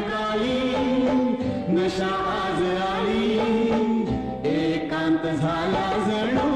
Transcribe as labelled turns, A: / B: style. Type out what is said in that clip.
A: काली नशा आज आली एकांत झाला जणू.